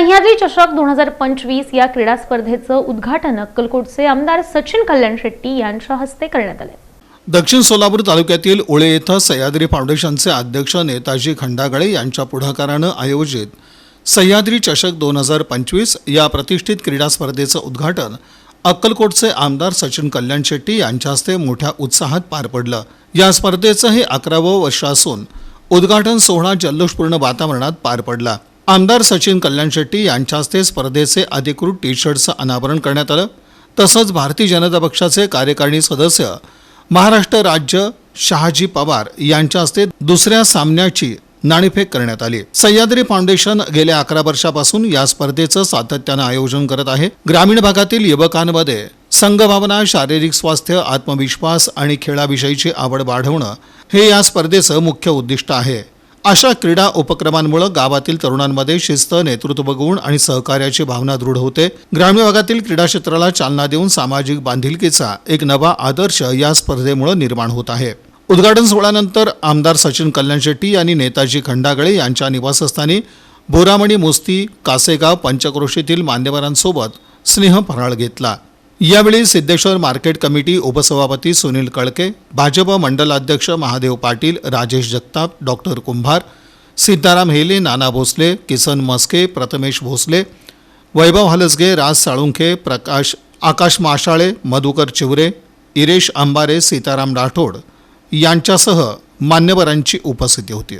सह्याद्री चषक दोन हजार पंचवीस या क्रीडा स्पर्धेचं उद्घाटन अक्कलकोटचे आमदार सचिन कल्याण शेट्टी यांच्या हस्ते करण्यात आले. दक्षिण सोलापूर तालुक्यातील उळे येथे सह्याद्री फाउंडेशनचे अध्यक्ष नेताजी खंडागळे यांच्या पुढाकारानं आयोजित सह्याद्री चषक दोन हजार पंचवीस या प्रतिष्ठित क्रीडा स्पर्धेचं उद्घाटन अक्कलकोटचे आमदार सचिन कल्याण शेट्टी यांच्या हस्ते मोठ्या उत्साहात पार पडलं. या स्पर्धेचं हे अकरावं वर्ष असून उद्घाटन सोहळा जल्लोषपूर्ण वातावरणात पार पडला. आमदार सचिन कल्याण शेट्टी यांच्या हस्ते स्पर्धेचे अधिकृत टी शर्टचं अनावरण करण्यात आलं. तसंच भारतीय जनता पक्षाचे कार्यकारिणी सदस्य महाराष्ट्र राज्य शहाजी पवार यांच्या हस्ते दुसऱ्या सामन्याची नाणेफेक करण्यात आली. सह्याद्री फाउंडेशन गेल्या अकरा वर्षापासून या स्पर्धेचं सातत्यानं आयोजन करत आहे. ग्रामीण भागातील युवकांमध्ये संघभावना शारीरिक स्वास्थ्य आत्मविश्वास आणि खेळाविषयीची आवड वाढवणं हे या स्पर्धेचं मुख्य उद्दिष्ट आहे. अशा क्रीडा उपक्रमांमुळे गावातील तरुणांमध्ये शिस्त नेतृत्व गुण आणि सहकार्याची भावना दृढ होते. ग्रामीण भागातील क्रीडा क्षेत्राला चालना देऊन सामाजिक बांधिलकीचा एक नवा आदर्श या स्पर्धेमुळे निर्माण होत आहे. उद्घाटन सोहळ्यानंतर आमदार सचिन कल्याण शेट्टी यांनी नेताजी खंडागळे यांच्या निवासस्थानी बोरामणी मुस्ती कासेगाव पंचक्रोशीतील मान्यवरांसोबत स्नेह फराळ घेतला. यावेळी सिद्धेश्वर मार्केट कमिटी उपसभापती सुनील कळके भाजप मंडलाध्यक्ष महादेव पाटील राजेश जगताप डॉक्टर कुंभार सिद्धाराम हेले नाना भोसले किसन मस्के प्रथमेश भोसले वैभव हलसगे राज साळुंखे प्रकाश आकाश माशाळे मधुकर चिवरे इरेश अंबारे सीताराम राठोड यांच्यासह मान्यवरांची उपस्थिती होती.